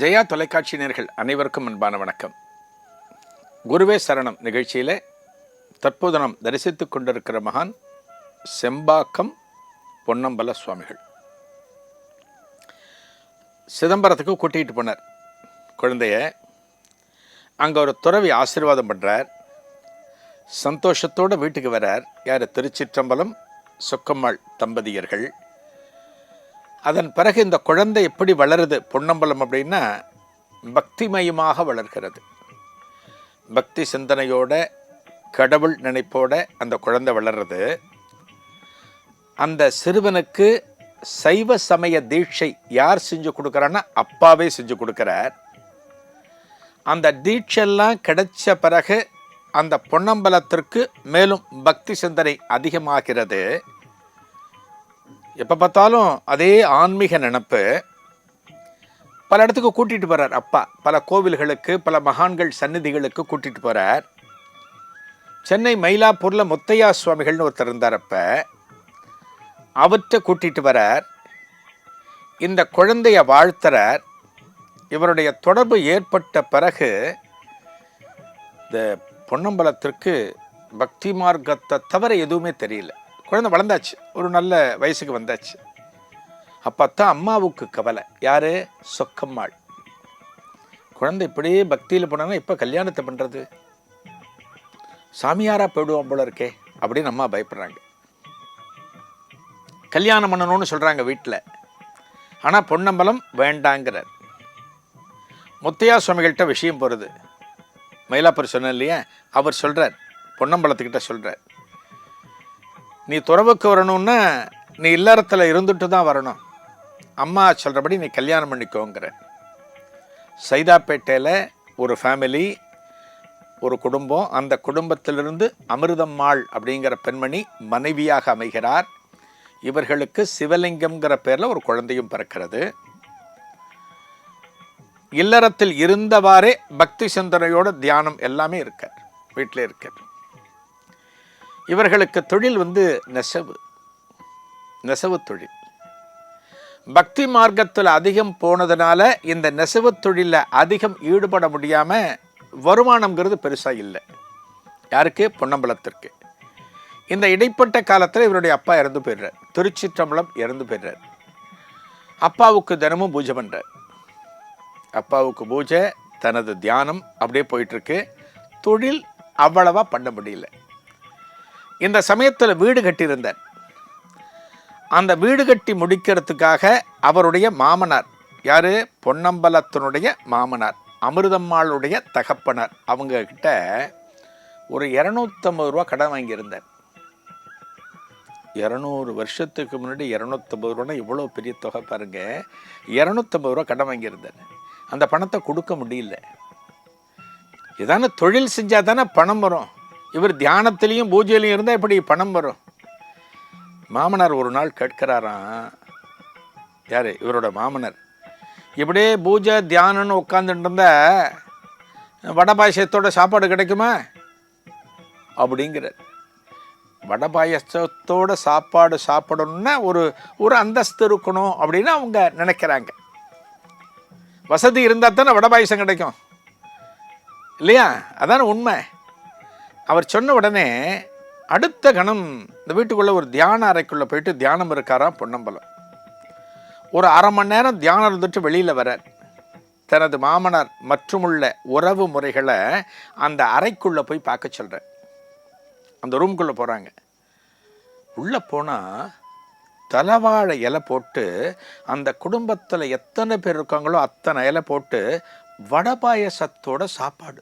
ஜெயா தொலைக்காட்சி நேர்கள் அனைவருக்கும் அன்பான வணக்கம். குருவே சரணம் நிகழ்ச்சியில் தற்போது நாம் தரிசித்துக் கொண்டிருக்கிற மகான் செம்பாக்கம் பொன்னம்பல சுவாமிகள். சிதம்பரத்துக்கு கூட்டிகிட்டு போனார். குழந்தைய அங்கே ஒரு துறவி ஆசீர்வாதம் பண்ணுறார் சந்தோஷத்தோடு வீட்டுக்கு வரார். யார்? திருச்சிற்றம்பலம் சொக்கம்மாள் தம்பதியர்கள். அதன் பிறகு இந்த குழந்தை எப்படி வளருது பொன்னம்பலம் அப்படின்னா பக்திமயமாக வளர்கிறது. பக்தி சிந்தனையோட கடவுள் நினைப்போட அந்த குழந்தை வளர்றது. அந்த சிறுவனுக்கு சைவ சமய தீட்சை யார் செஞ்சு கொடுக்குறான்னா அப்பாவே செஞ்சு கொடுக்குறார். அந்த தீட்செல்லாம் கிடைச்ச பிறகு அந்த பொன்னம்பலத்திற்கு மேலும் பக்தி சிந்தனை அதிகமாகிறது. எப்போ பார்த்தாலும் அதே ஆன்மீக நினப்பு பல இடத்துக்கு கூட்டிகிட்டு போகிறார் அப்பா. பல கோவில்களுக்கு பல மகான்கள் சந்நிதிகளுக்கு கூட்டிகிட்டு போகிறார் சென்னை மயிலாப்பூரில் முத்தையா சுவாமிகள்னு ஒருத்தர் இருந்தார் அப்போ. அவற்றை கூட்டிகிட்டு வரார். இந்த குழந்தைய வாழ்த்துறார். இவருடைய தொடர்பு ஏற்பட்ட பிறகு இந்த பொன்னம்பலத்திற்கு பக்தி மார்க்கத்தை தவிர எதுவுமே தெரியல. குழந்தை வளர்ந்தாச்சு. ஒரு நல்ல வயசுக்கு வந்தாச்சு. அப்பத்தான் அம்மாவுக்கு கவலை. யாரு? சொக்கம்மாள். குழந்தை இப்படியே பக்தியில் போனாங்கன்னா இப்போ கல்யாணத்தை பண்ணுறது சாமியாரா போயிடுவோம் போல இருக்கே அப்படின்னு அம்மா பயப்படுறாங்க. கல்யாணம் பண்ணணும்னு சொல்கிறாங்க வீட்டில் ஆனால் பொன்னம்பலம் வேண்டாங்கிறார். முத்தையா சுவாமிகள்கிட்ட விஷயம் போகிறது மயிலாப்பூர் சொன்னேன் இல்லையா? அவர் சொல்கிறார் பொன்னம்பலத்துக்கிட்ட சொல்கிறார் நீ துறவுக்கு வரணும்னா நீ இல்லறத்தில் இருந்துட்டு தான் வரணும். அம்மா சொல்கிறபடி நீ கல்யாணம் பண்ணிக்கோங்கிற. சைதாப்பேட்டையில் ஒரு ஃபேமிலி ஒரு குடும்பம். அந்த குடும்பத்திலிருந்து அமிர்தம்மாள் அப்படிங்கிற பெண்மணி மனைவியாக அமைகிறார். இவர்களுக்கு சிவலிங்கம்ங்கிற பேரில் ஒரு குழந்தையும் பிறக்கிறது. இல்லறத்தில் இருந்தவாறே பக்தி சிந்தனையோட தியானம் எல்லாமே இருக்கார் வீட்டில் இருக்கார் இவர்களுக்கு தொழில் வந்து நெசவு நெசவு தொழில். பக்தி மார்க்கத்தில் அதிகம் போனதுனால இந்த நெசவு தொழிலில் அதிகம் ஈடுபட முடியாமல் வருமானம்ங்கிறது பெருசாக இல்லை. யாருக்கு? பொன்னம்பலத்திற்கு. இந்த இடைப்பட்ட காலத்தில் இவருடைய அப்பா இறந்து போயிடுறார். திருச்சிற்றம்பலம் இறந்து போயிடுறார். அப்பாவுக்கு தினமும் பூஜை பண்ணுறார் அப்பாவுக்கு பூஜை தனது தியானம் அப்படியே போயிட்டுருக்கு. தொழில் அவ்வளவா பண்ண முடியல. இந்த சமயத்தில் வீடு கட்டியிருந்தார் அந்த வீடு கட்டி முடிக்கிறதுக்காக அவருடைய மாமனார் யார்? பொன்னம்பலத்தினுடைய மாமனார் அமிர்தம்மாளுடைய தகப்பனார். அவங்கக்கிட்ட ஒரு இரநூத்தம்பது ரூபா கடன் வாங்கியிருந்தார் இரநூறு வருஷத்துக்கு முன்னாடி இரநூத்தம்பது ரூபானா இவ்வளோ பெரிய தொகை பாருங்க. இரநூத்தம்பது ரூபா கடன் வாங்கியிருந்தார் அந்த பணத்தை கொடுக்க முடியல. இதான தொழில் செஞ்சால் தானே பணம் வரும். இவர் தியானத்திலையும் பூஜையிலையும் இருந்தால் எப்படி பணம் வரும்? மாமனார் ஒரு நாள் கேட்கிறாராம். யார்? இவரோட மாமனார். இப்படியே பூஜை தியானம்னு உட்காந்துட்டு இருந்தா வடை பாயசத்தோட சாப்பாடு கிடைக்குமா? அப்படிங்கிறார். வடை பாயசத்தோட சாப்பாடு சாப்பிடணும்னா ஒரு ஒரு அந்தஸ்து இருக்கணும் அப்படின்னு அவங்க நினைக்கிறாங்க. வசதி இருந்தால் தானே வடை பாயசம் கிடைக்கும். இல்லையா? அதான உண்மை. அவர் சொன்ன உடனே அடுத்த கணம் இந்த வீட்டுக்குள்ளே ஒரு தியான அறைக்குள்ளே போயிட்டு தியானம் இருக்காராம் பொன்னம்பலம். ஒரு அரை மணி நேரம் தியானம் இருந்துட்டு வெளியில் வரார் தனது மாமனார் மற்றுமுள்ள உறவு முறைகளை அந்த அறைக்குள்ளே போய் பார்க்க சொல்கிறார் அந்த ரூம்குள்ளே போகிறாங்க உள்ளே போனால் தலைவாழை இலை போட்டு அந்த குடும்பத்தில் எத்தனை பேர் இருக்காங்களோ அத்தனை இலை போட்டு வடபாயசத்தோட சாப்பாடு.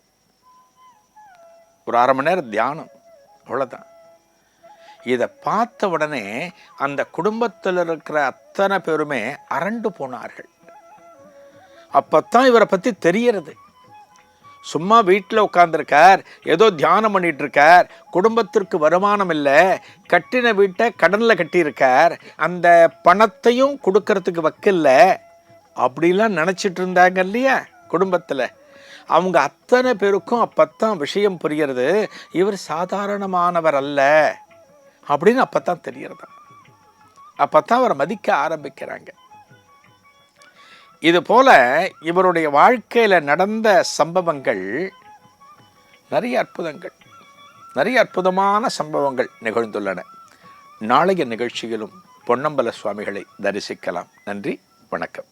ஒரு அரை மணி நேரம் தியானம். அவ்வளோதான் இதை பார்த்த உடனே அந்த குடும்பத்தில் இருக்கிற அத்தனை பேருமே அரண்டு போனார்கள். அப்போத்தான் இவரை பற்றி தெரியறது. சும்மா வீட்டில் உட்காந்துருக்கார் ஏதோ தியானம் பண்ணிட்டு இருக்கார் குடும்பத்திற்கு வருமானம் இல்லை கட்டின வீட்டை கடனில் கட்டியிருக்கார் அந்த பணத்தையும் கொடுக்கறதுக்கு வக்கில்ல அப்படிலாம் நினச்சிட்டு இருந்தாங்க இல்லையா குடும்பத்தில்? அவங்க அத்தனை பேருக்கும் அப்போத்தான் விஷயம் புரியறது இவர் சாதாரணமானவர் அல்ல அப்படின்னு அப்போத்தான் தெரியறதா அப்பத்தான் அவரை மதிக்க ஆரம்பிக்கிறாங்க. இது போல இவருடைய வாழ்க்கையில் நடந்த சம்பவங்கள் நிறைய அற்புதங்கள். நிறைய அற்புதமான சம்பவங்கள் நிகழ்ந்துள்ளன. நாளைய நிகழ்ச்சியிலும் பொன்னம்பல சுவாமிகளை தரிசிக்கலாம். நன்றி வணக்கம்.